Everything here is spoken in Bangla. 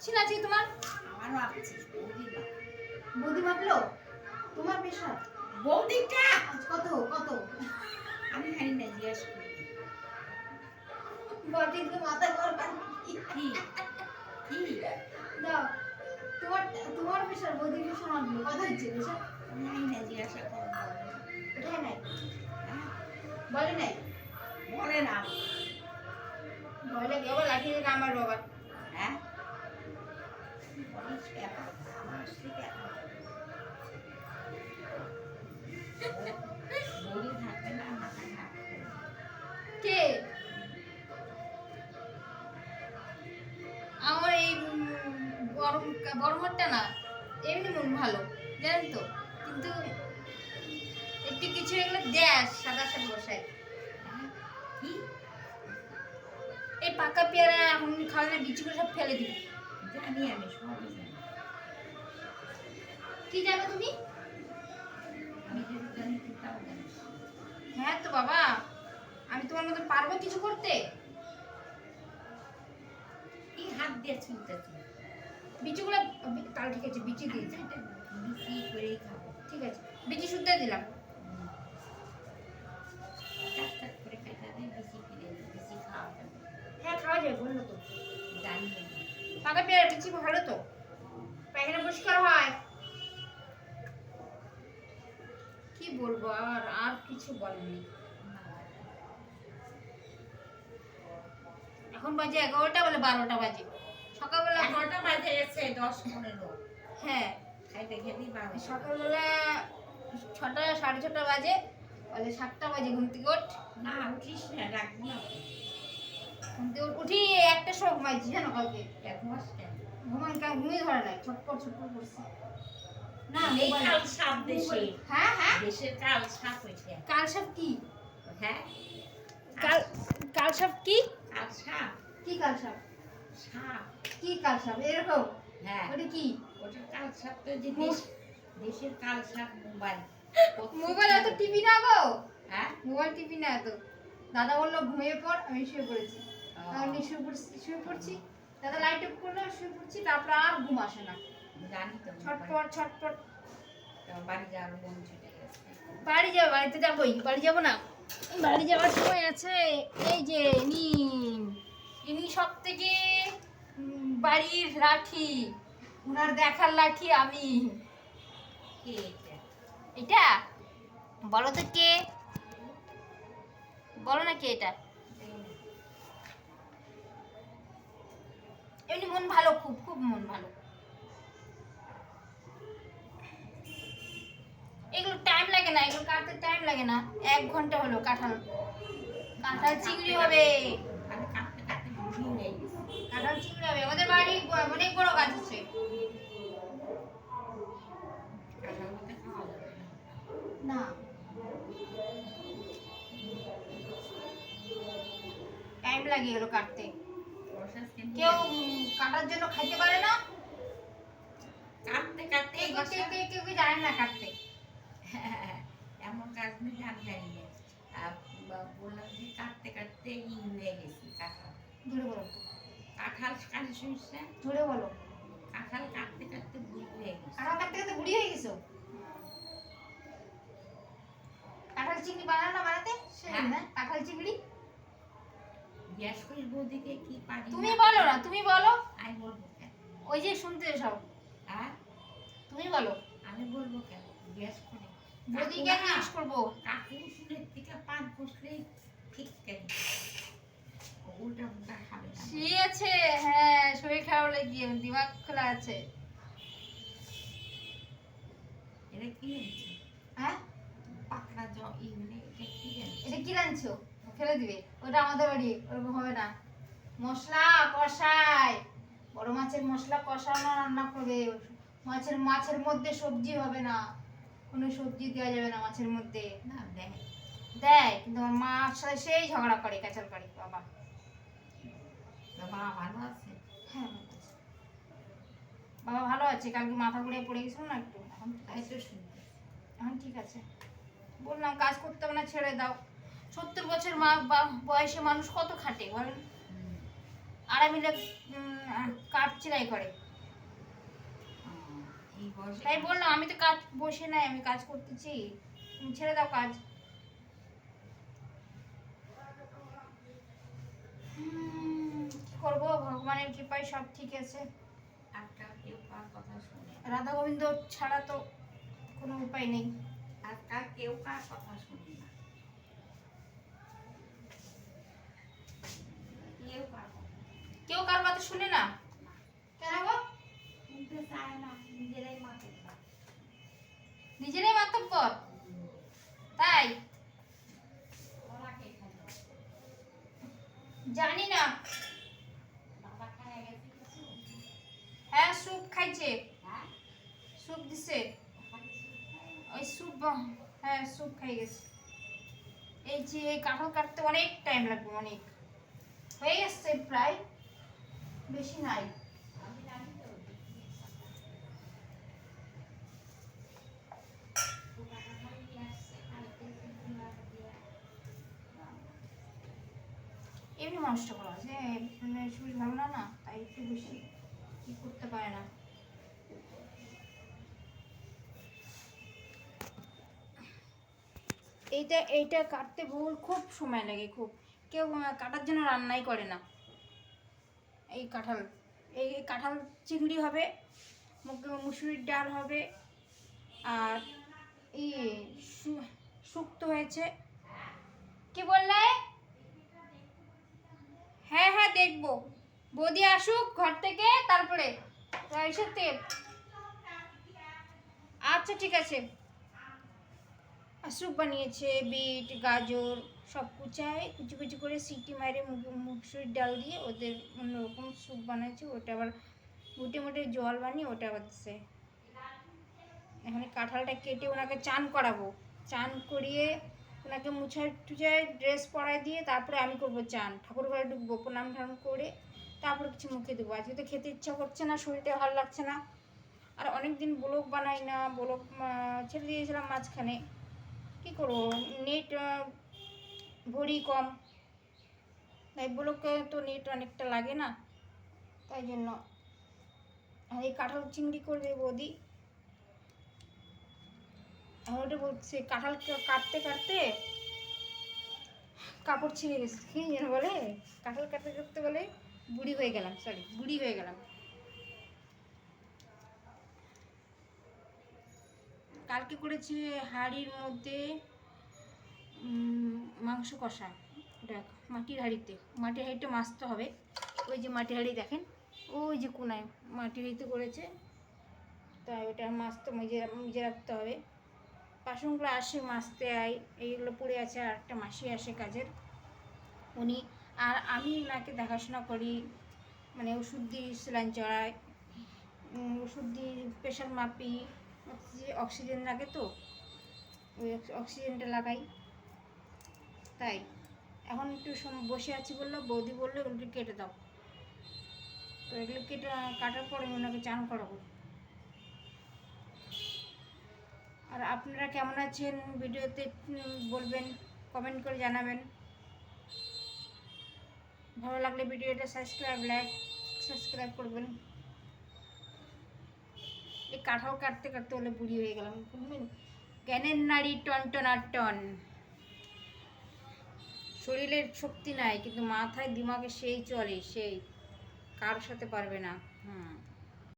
ছিল আছে তোমার? আমারও আছে বৌদি মাপলো তোমার প্রেশার বৌদিটা? আজ কত কত? আমি জানি না জিজ্ঞেস করি। বটি দিয়ে মাথা করবেন কি কি দাও। তোমার তোমার প্রেশার বৌদি প্রেশার মাপলো কত হচ্ছে প্রেশার আমি জানি না জিজ্ঞাসা করো। ওঠায় নাই? হ্যাঁ? বলে নাই? বলে না। লাগে আবার লাঠি আমার বাবা হ্যাঁ? কে আমার এই গরম গরমটা না, এমনি মন ভালো, জানেন তো? কিন্তু একটু কিছু এগুলো দেশ সাদা সাদা বসায়। হ্যাঁ? এই পাকা পেয়ারা এখন খাওয়া না বিচিগুলো সব ফেলে দিবি। জানি আমি জানি কি জানো তুমি? হ্যাঁ তো বাবা আমি তোমার মতো পারব কিছু করতে? কি হাত দিয়ে ছুলতেছি বিচিগুলো তাহলে ঠিক আছে বিচি দিয়েছি বিক্রি করেই খাব। ঠিক আছে বিচি শুদ্ধ দিলাম। যাবে। হ্যাঁ খাওয়া যায় বলল তো। জানি। পাকা পেয়ারা বিচি ভালো তো? পায়খানা পরিষ্কার হয়। বলব আর আর কিছু বলেনি। এখন বাজে এগারোটা বলে বারোটা বাজে। সকালবেলা এগারোটা বাজে গেছে দশ পনেরো। হ্যাঁ সকালবেলা ছটা সাড়ে ছটা বাজে বলে সাতটা বাজে ঘুম থেকে ওঠ। না উঠিস না রাখব না। ঘুম থেকে উঠি একটা সময় ঘুমাইছি জানো কালকে। ঘুমাস কেন? ঘুমাই ঘুমিয়ে ধরে নাই ছটপট ছটপট করছি। না এই মোবাইল- কাল সাপ দেশে। হ্যাঁ হ্যাঁ। দেশের কাল সাপ হয়েছে। কাল সাপ কি? হ্যাঁ? কাল কাল সাপ কি? কাল সাপ? কি কাল সাপ? সাপ। কি কাল সাপ? এরকম? হ্যাঁ। ওটা কি? ওটা কাল সাপ তো যে দেশের কাল সাপ মোবাইল। মোবাইল এত টিভি না গো? হ্যাঁ? মোবাইল টিভি না এত। দাদা বলল ঘুমিয়ে পড় আমি শুয়ে পড়েছি। আমি শুয়ে পড়ছি শুয়ে পড়ছি। দাদা লাইট অফ করল শুয়ে পড়ছি তারপরে আর ঘুম আসে না। জানি তো ছটপট ছটপট। বাড়ি যাওয়ার মন ছুটে গেছে। বাড়ি যাব বাড়িতে যাবোই বাড়ি যাব না। বাড়ি যাওয়ার সময় আছে এই যে ইনি ইনি সব থেকে বাড়ির লাঠি। ওনার দেখার লাঠি আমি। এটা? বলো তো কে? বলো না কে এটা? এমনি মন ভালো খুব খুব মন ভালো। এগুলো টাইম লাগে না এগুলো কাটতে টাইম লাগে না। এক ঘণ্টা হলো কাঁঠাল। কাঁঠাল চিংড়ি হবে। কাঁঠাল চিংড়ি হবে। আমাদের বাড়ি অনেক বড় গাছ আছে। না। টাইম লাগে এগুলো কাটতে। কেউ কাটার জন্য খাইতে পারে না। কেউ কেউ কেউ কেউ জানে না কাটতে। এমন কাজ নিয়ে আমি জানি না। আহ, বা- বললাম যে কাটতে কাটতে ই হয়ে গেছি কাঁঠাল। ধরে বলো। কাঁঠাল কাটে শুনিস না ধরে বলো। কাঁঠাল কাটতে কাটতে বুড়ি হয়ে গেছি। কাঁঠাল কাটতে কাটতে বুড়ি হয়ে গেছো? কাঁঠাল চিংড়ি বানানো না বানাতে? হ্যাঁ। কাঁঠাল চিংড়ি? গ্যাস করিস বৌদিকে কি পারি তুমি বলো না তুমি বলো। আমি বলব কেন? ওই যে শুনতে সব হ্যাঁ? তুমি বলো। আমি বলব কেন? গ্যাস করে জিজ্ঞেস করব। কাকু থেকে পান কষলেই ঠিক কেন? হ্যাঁ শরীর খারাপ দিমাগ খোলা আছে। এটা কি হয়েছে? হ্যাঁ? পাকড়া জ ই মানে এটা কি জানি? এটা কি রাঁধছো ফেলে দিবে। ওটা আমাদের বাড়ি ওরকম হবে না। মশলা কষাই বড় মাছের মশলা কষানো রান্না করবে। মাছের মাছের মধ্যে সবজি হবে না। কোনো সবজি দেওয়া যাবে না মাছের মধ্যে। না দেখ দেয় কিন্তু আমার মার সাথে সেই ঝগড়া করে ক্যাচাল করে বাবা। বাবা ভালো আছে? হ্যাঁ বাবা ভালো আছে কালকে মাথা ঘুরে পড়ে গেছিল না একটু? এখন ঠিক আছে এখন ঠিক আছে। বললাম কাজ করতে হবে না ছেড়ে দাও। সত্তর বছর মা বা- বয়সে মানুষ কত খাটে বলেন? আর মিলে কাঠ সেলাই করে। তাই বললাম আমি তো কাজ বসে নাই আমি কাজ করতেছি। তুমি ছেড়ে দাও কাজ। কি করব? ভগবানের কৃপায় সব ঠিক আছে। রাধা গোবিন্দ ছাড়া তো কোনো উপায় নেই। আজকাল কেউ কার কথা শুনে না। কেউ কার কথা শুনে না? নিজেরাই মাতব্বর তাই? জানি না? হ্যাঁ স্যুপ খাইছে? স্যুপ দিছে? ওই স্যুপ হ্যাঁ স্যুপ খাই গেছে এই যে এই কাঁঠাল কাটতে অনেক টাইম লাগবে, অনেক হয়ে গেছে প্রায় বেশি নাই মানুষটা করা যে মানে শরীর ভালো না না, তাই একটু বেশি কি করতে পারে না। এইটা এইটা কাটতে বহু খুব সময় লাগে, খুব। কেউ কাটার জন্য রান্নাই করে না। এই কাঁঠাল এই কাঁঠাল চিংড়ি হবে মুসুরির ডাল হবে, আর ই শুক্তো হয়েছে। কি বললে? হ্যাঁ হ্যাঁ দেখব। বৌদি আসুক ঘর থেকে, তারপরে রাইসের তেল আচ্ছা ঠিক আছে। স্যুপ বানিয়েছে, বিট, গাজর, সব কুচায়, কুচি কুচি করে সিটি মারে মুসুর ডাল দিয়ে ওদের অন্যরকম স্যুপ বানাচ্ছে ওটা আবার মুটে মুটে জল বানিয়ে ওটা দিচ্ছে এখানে কাঁঠালটা কেটে ওনাকে চান করাবো। চান করিয়ে ওনাকে মুছায় টুছায় ড্রেস পরায় দিয়ে তারপরে আমি করব চান। ঠাকুর ঘরে ঢুকবো, প্রণাম ঠাম করে তারপরে কিছু মুখে দেবো। আজকে তো খেতে ইচ্ছা করছে না শরীরটা ভালো লাগছে না। আর অনেক দিন ব্লগ বানাই না, ব্লগ ছেড়ে দিয়েছিলাম মাঝখানে। কী করব? নেট ভরি কম। তাই ব্লগে তো নেট অনেকটা লাগে না, তাই জন্য। এই কাঁঠাল চিংড়ি করবে বৌদি। ওটা বলছে, কাঁঠাল কাটতে কাটতে কাপড় ছিঁড়ে গেছে। কি যেন বলে? কাঁঠাল কাটতে কাটতে বলে বুড়ি হয়ে গেলাম সরি বুড়ি হয়ে গেলাম। কালকে করেছি হাঁড়ির মধ্যে মাংস কষা। ওটা মাটির হাঁড়িতে, মাটির হাঁড়িটা মাছতে হবে। ওই যে মাটির হাঁড়ি দেখেন, ওই যে কোনায় মাটির হাঁড়িতে করেছে। তাই ওটা মাছতে মেজে মেজে রাখতে হবে। বাসনগুলো আসে, মাজতে আই, এইগুলো পড়ে আছে আর একটা মাসি আসে কাজের। উনি, আর আমি ওনাকে দেখাশোনা করি মানে ওষুধ দিই, স্যালাইন চড়াই ওষুধ দিই, প্রেশার মাপি অক্সিজেন লাগে তো, ওই অক্সিজেনটা লাগাই। তাই, এখন একটু বসে আছি বলল, বৌদি বলল, এগুলো কেটে দাও। তো এগুলো কেটে, কাটার পরে ওনাকে চান করাবো। আর আপনারা কেমন আছেন ভিডিওতে বলবেন কমেন্ট করে জানাবেন। ভালো লাগলে ভিডিওটা সাবস্ক্রাইব লাইক সাবস্ক্রাইব করবেন। এই কাঠাও কাটতে কাটতে হলে বুড়ি হয়ে গেলাম জ্ঞানের নারী টন টন আর টন। শরীরের শক্তি নাই, কিন্তু মাথায় দিমাগে সেই চলে, সেই। কারোর সাথে পারবে না। হুম।